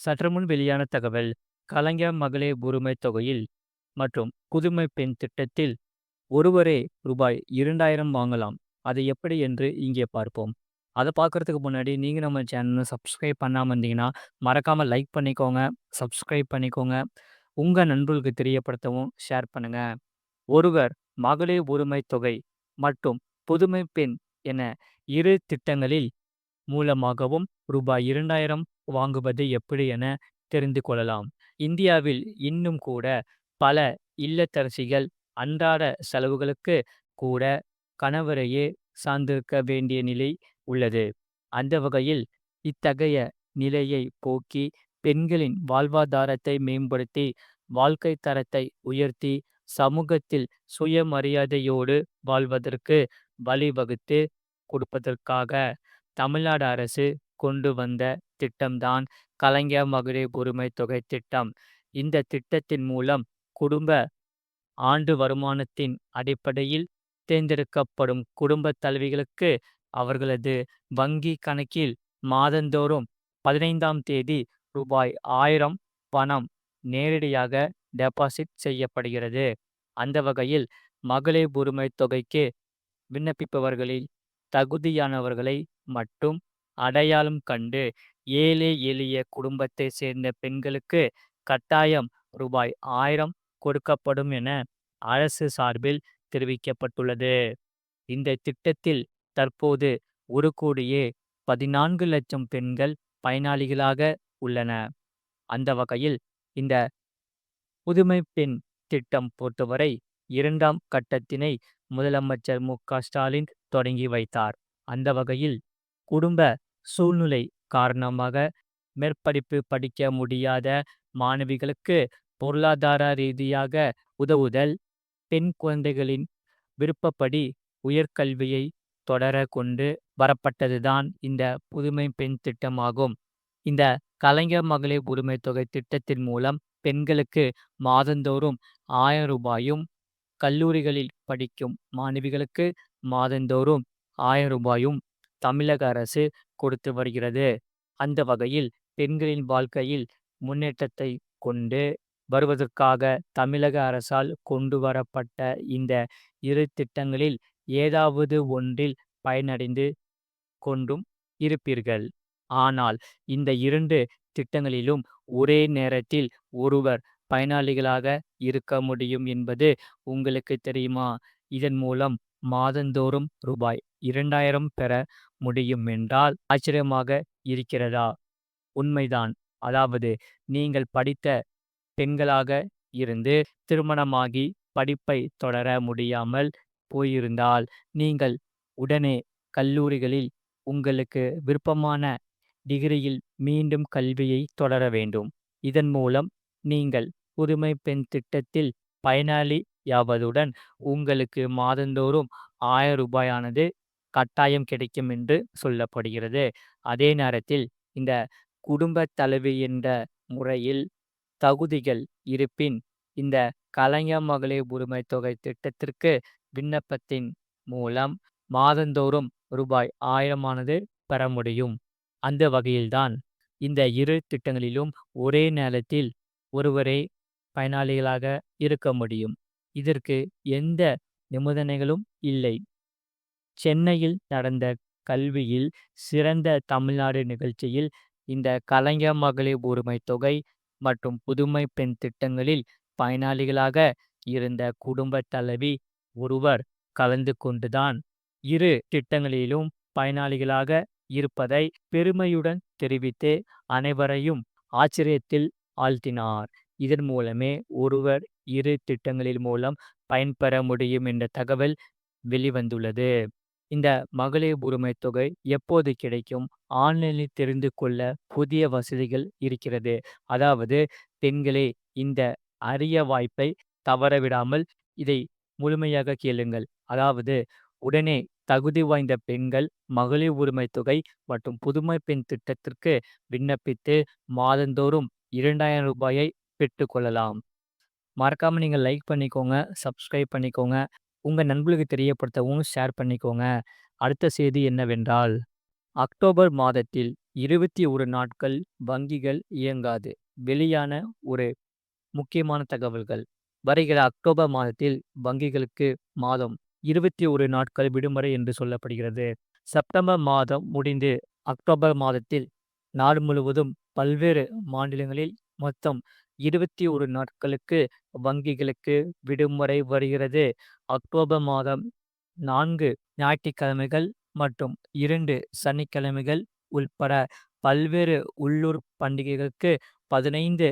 சற்றுமுன் வெளியான தகவல் கலைஞர் மகளிர் உரிமை தொகையில் மற்றும் புதுமை பெண் திட்டத்தில் ஒருவரே ரூபாய் இரண்டாயிரம் வாங்கலாம். அது எப்படி என்று இங்கே பார்ப்போம். அதை பார்க்கறதுக்கு முன்னாடி நீங்கள் நம்ம சேனலை சப்ஸ்கிரைப் பண்ணாமல் இருந்தீங்கன்னா மறக்காமல் லைக் பண்ணிக்கோங்க சப்ஸ்கிரைப் பண்ணிக்கோங்க. உங்கள் நண்பர்களுக்கு தெரியப்படுத்தவும் ஷேர் பண்ணுங்க. ஒருவர் மகளிர் உரிமை தொகை மற்றும் புதுமை பெண் என இரு திட்டங்களில் மூலமாகவும் ரூபாய் இரண்டாயிரம் வாங்குவது எப்படி என தெரிந்து கொள்ளலாம். இந்தியாவில் இன்னும் கூட பல இல்லத்தரசிகள் அன்றாட செலவுகளுக்கு கூட கணவரையே சார்ந்திருக்க வேண்டிய நிலை உள்ளது. அந்த வகையில் இத்தகைய நிலையை போக்கி பெண்களின் வாழ்வாதாரத்தை மேம்படுத்தி வாழ்க்கை தரத்தை உயர்த்தி சமூகத்தில் சுயமரியாதையோடு வாழ்வதற்கு வழிவகுத்து கொடுப்பதற்காக தமிழ்நாடு அரசு கொண்டு வந்த திட்டம்தான் கலைஞர் மகளிர் உரிமை தொகை திட்டம். இந்த திட்டத்தின் மூலம் குடும்ப ஆண்டு வருமானத்தின் அடிப்படையில் தேர்ந்தெடுக்கப்படும் குடும்ப தலைவிகளுக்கு அவர்களது வங்கி கணக்கில் மாதந்தோறும் பதினைந்தாம் தேதி ரூபாய் ஆயிரம் பணம் நேரடியாக டெபாசிட் செய்யப்படுகிறது. அந்த வகையில் மகளிர் உரிமை தொகைக்கு விண்ணப்பிப்பவர்களில் தகுதியானவர்களை மட்டும் அடையாளம் கண்டு ஏழை எளிய குடும்பத்தை சேர்ந்த பெண்களுக்கு கட்டாயம் ரூபாய் ஆயிரம் கொடுக்கப்படும் என அரசு சார்பில் தெரிவிக்கப்பட்டுள்ளது. இந்த திட்டத்தில் தற்போது ஒரு கோடியே பதினான்கு லட்சம் பெண்கள் பயனாளிகளாக உள்ளன. அந்த வகையில் இந்த புதுமை பெண் திட்டம் பொறுத்தவரை இரண்டாம் கட்டத்தினை முதலமைச்சர் மு க ஸ்டாலின் தொடங்கி வைத்தார். அந்த வகையில் குடும்ப சூழ்நிலை காரணமாக மேற்படிப்பு படிக்க முடியாத மாணவிகளுக்கு பொருளாதார ரீதியாக உதவுதல் பெண் குழந்தைகளின் விருப்பப்படி உயர்கல்வியை தொடர கொண்டு வரப்பட்டதுதான் இந்த புதுமை பெண் திட்டமாகும். இந்த கலைஞர் மகளிர் உரிமை தொகை திட்டத்தின் மூலம் பெண்களுக்கு மாதந்தோறும் ஆயிரம் ரூபாயும் கல்லூரிகளில் படிக்கும் மாணவிகளுக்கு மாதந்தோறும் ஆயிரம் ரூபாயும் தமிழக அரசு கொடுத்து வருகிறது. அந்த வகையில் பெண்களின் வாழ்க்கையில் முன்னேற்றத்தை கொண்டு வருவதற்காக தமிழக அரசால் கொண்டு வரப்பட்ட இந்த இரு திட்டங்களில் ஏதாவது ஒன்றில் பயனடைந்து கொண்டும் இருப்பீர்கள். ஆனால் இந்த இரண்டு திட்டங்களிலும் ஒரே நேரத்தில் ஒருவர் பயனாளிகளாக இருக்க முடியும் என்பது உங்களுக்கு தெரியுமா? இதன் மூலம் மாதந்தோறும் ரூபாய் இரண்டாயிரம் பெற முடியும் என்றால் ஆச்சரியமாக இருக்கிறதா? உண்மைதான். அதாவது நீங்கள் படித்த பெண்களாக இருந்து திருமணமாகி படிப்பை தொடர முடியாமல் போயிருந்தால் நீங்கள் உடனே கல்லூரிகளில் உங்களுக்கு விருப்பமான டிகிரியில் மீண்டும் கல்வியை தொடர வேண்டும். இதன் மூலம் நீங்கள் புதுமை பெண் திட்டத்தில் யாவதுடன் உங்களுக்கு மாதந்தோறும் ஆயிரம் ரூபாயானது கட்டாயம் கிடைக்கும் என்று சொல்லப்படுகிறது. அதே நேரத்தில் இந்த குடும்ப தலைவி என்ற முறையில் தகுதிகள் இருப்பின் இந்த கலைஞர் மகளிர் உரிமை தொகை திட்டத்திற்கு விண்ணப்பத்தின் மூலம் மாதந்தோறும் ரூபாய் ஆயிரமானது பெற முடியும். அந்த வகையில்தான் இந்த இரு திட்டங்களிலும் ஒரே நேரத்தில் ஒருவரே பயனாளிகளாக இருக்க முடியும். இதற்கு எந்த நிபந்தனைகளும் இல்லை. சென்னையில் நடந்த கல்வியில் சிறந்த தமிழ்நாடு நிகழ்ச்சியில் இந்த கலைஞர் மகளிர் உரிமை தொகை மற்றும் புதுமை பெண் திட்டங்களில் பயனாளிகளாக இருந்த குடும்ப தலைவி ஒருவர் கலந்து கொண்டுதான் இரு திட்டங்களிலும் பயனாளிகளாக இருப்பதை பெருமையுடன் தெரிவித்து அனைவரையும் ஆச்சரியத்தில் ஆழ்த்தினார். இதன் மூலமே ஒருவர் இரு திட்டங்களின் மூலம் பயன்பெற முடியும் என்ற தகவல் வெளிவந்துள்ளது. இந்த மகளிர் உரிமை தொகை எப்போது கிடைக்கும்? ஆன்லைனில் தெரிந்து கொள்ள புதிய வசதிகள் இருக்கிறது. அதாவது பெண்களே இந்த அரிய வாய்ப்பை தவறவிடாமல் இதை முழுமையாக கேளுங்கள். அதாவது உடனே தகுதி வாய்ந்த பெண்கள் மகளிர் உரிமை தொகை மற்றும் புதுமை பெண் திட்டத்திற்கு விண்ணப்பித்து மாதந்தோறும் இரண்டாயிரம் ரூபாயை பெற்றுக்கொள்ளலாம் மறக்காமல் நீங்க லைக் பண்ணிக்கோங்க சப்ஸ்கிரைப் பண்ணிக்கோங்க உங்கள் நண்பர்களுக்கு தெரியப்படுத்தவும் ஷேர் பண்ணிக்கோங்க அடுத்த செய்தி என்னவென்றால் அக்டோபர் மாதத்தில் 21 நாட்கள் வங்கிகள் இயங்காது. வெளியான ஒரு முக்கியமான தகவல்கள். வருகிற அக்டோபர் மாதத்தில் வங்கிகளுக்கு மாதம் 21 நாட்கள் விடுமுறை என்று சொல்லப்படுகிறது. செப்டம்பர் மாதம் முடிந்து அக்டோபர் மாதத்தில் நாடு முழுவதும் பல்வேறு மாநிலங்களில் மொத்தம் 21 நாட்களுக்கு வங்கிகளுக்கு விடுமுறை வருகிறது. அக்டோபர் மாதம் நான்கு ஞாயிற்றுக்கிழமைகள் மற்றும் இரண்டு சனிக்கிழமைகள் உள்பட பல்வேறு உள்ளூர் பண்டிகைகளுக்கு 15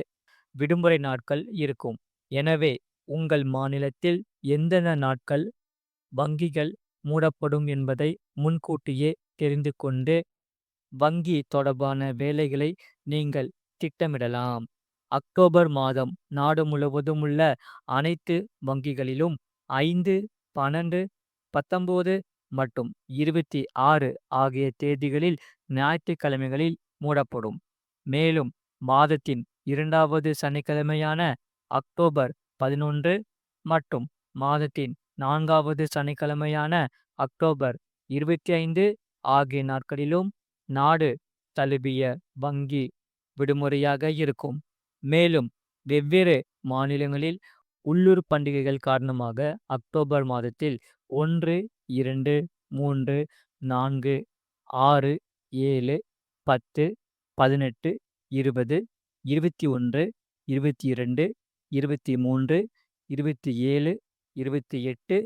விடுமுறை நாட்கள் இருக்கும். எனவே உங்கள் மாநிலத்தில் எந்தெந்த நாட்கள் வங்கிகள் மூடப்படும் என்பதை முன்கூட்டியே தெரிந்து கொண்டு வங்கி தொடர்பான வேலைகளை நீங்கள் திட்டமிடலாம். அக்டோபர் மாதம் நாடு முழுவதும் உள்ள அனைத்து வங்கிகளிலும் 5, 12, 19 மற்றும் 26 ஆகிய தேதிகளில் ஞாயிற்றுக்கிழமைகளில் மூடப்படும். மேலும் மாதத்தின் இரண்டாவது சனிக்கிழமையான அக்டோபர் 11 மற்றும் மாதத்தின் நான்காவது சனிக்கிழமையான அக்டோபர் 25 ஆகிய நாட்களிலும் நாடு தழுவிய வங்கி விடுமுறையாக இருக்கும். மேலும் வெவ்வேறு மாநிலங்களில் உள்ளூர் பண்டிகைகள் காரணமாக அக்டோபர் மாதத்தில் ஒன்று இரண்டு மூன்று நான்கு ஆறு ஏழு பத்து பதினெட்டு இருபது இருபத்தி ஒன்று இருபத்தி இரண்டு இருபத்தி மூன்று இருபத்தி ஏழு இருபத்தி எட்டு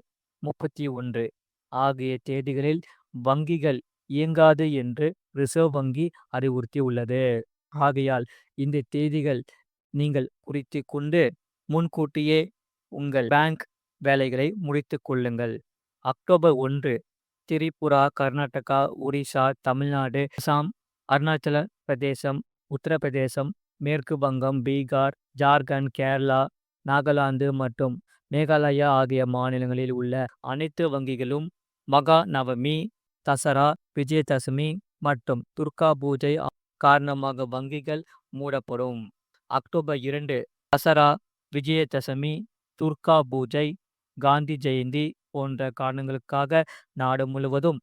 முப்பத்தி ஒன்று ஆகிய தேதிகளில் வங்கிகள் இயங்காது என்று ரிசர்வ் வங்கி அறிவுறுத்தி உள்ளது ஆகையால் இந்த தேதிகள் நீங்கள் குறித்துக் கொண்டு முன்கூட்டியே உங்கள் பேங்க் வேலைகளை முடித்து கொள்ளுங்கள். அக்டோபர் ஒன்று திரிபுரா, கர்நாடகா, ஒரிசா, தமிழ்நாடு, அசாம், அருணாச்சல பிரதேசம், உத்தரப்பிரதேசம், மேற்கு வங்கம், பீகார், ஜார்க்கண்ட், கேரளா, நாகாலாந்து மற்றும் மேகாலயா ஆகிய மாநிலங்களில் உள்ள அனைத்து வங்கிகளும் மகா நவமி, தசரா, விஜயதசமி மற்றும் துர்கா பூஜை காரணமாக வங்கிகள் மூடப்படும். அக்டோபர் இரண்டு தசரா, விஜயதசமி, துர்கா பூஜை, காந்தி ஜெயந்தி போன்ற காரணங்களுக்காக நாடு முழுவதும்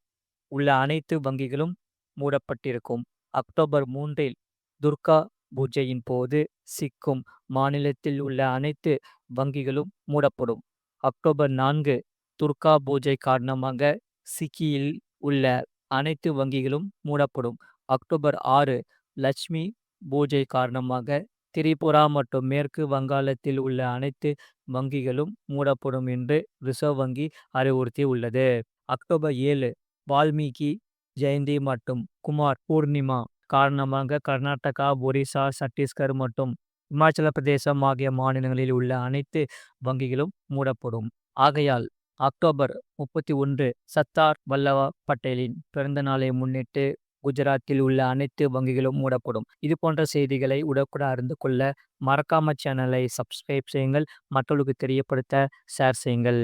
உள்ள அனைத்து வங்கிகளும் மூடப்பட்டிருக்கும். அக்டோபர் மூன்றில் துர்கா பூஜையின் போது சிக்கும் மாநிலத்தில் உள்ள அனைத்து வங்கிகளும் மூடப்படும். அக்டோபர் நான்கு துர்கா பூஜை காரணமாக சிக்கியில் உள்ள அனைத்து வங்கிகளும் மூடப்படும். அக்டோபர் ஆறு லட்சுமி பூஜை காரணமாக திரிபுரா மற்றும் மேற்கு வங்காளத்தில் உள்ள அனைத்து வங்கிகளும் மூடப்படும் என்று ரிசர்வ் வங்கி அறிவுறுத்தியுள்ளது. அக்டோபர் ஏழு வால்மீகி ஜெயந்தி மற்றும் குமார் பூர்ணிமா காரணமாக கர்நாடகா, ஒரிசா, சத்தீஸ்கர் மற்றும் இமாச்சல பிரதேசம் ஆகிய மாநிலங்களில் உள்ள அனைத்து வங்கிகளும் மூடப்படும். ஆகையால் அக்டோபர் 31 சர்தார் வல்லபாய் பட்டேலின் பிறந்த நாளை முன்னிட்டு குஜராத்தில் உள்ள அனைத்து வங்கிகளும் மூடப்படும். இது போன்ற செய்திகளை உடனுக்குடன் அறிந்து கொள்ள மறக்காம சேனலை சப்ஸ்கிரைப் செய்யுங்கள். மற்றவர்களுக்கு தெரியப்படுத்த ஷேர் செய்யுங்கள்.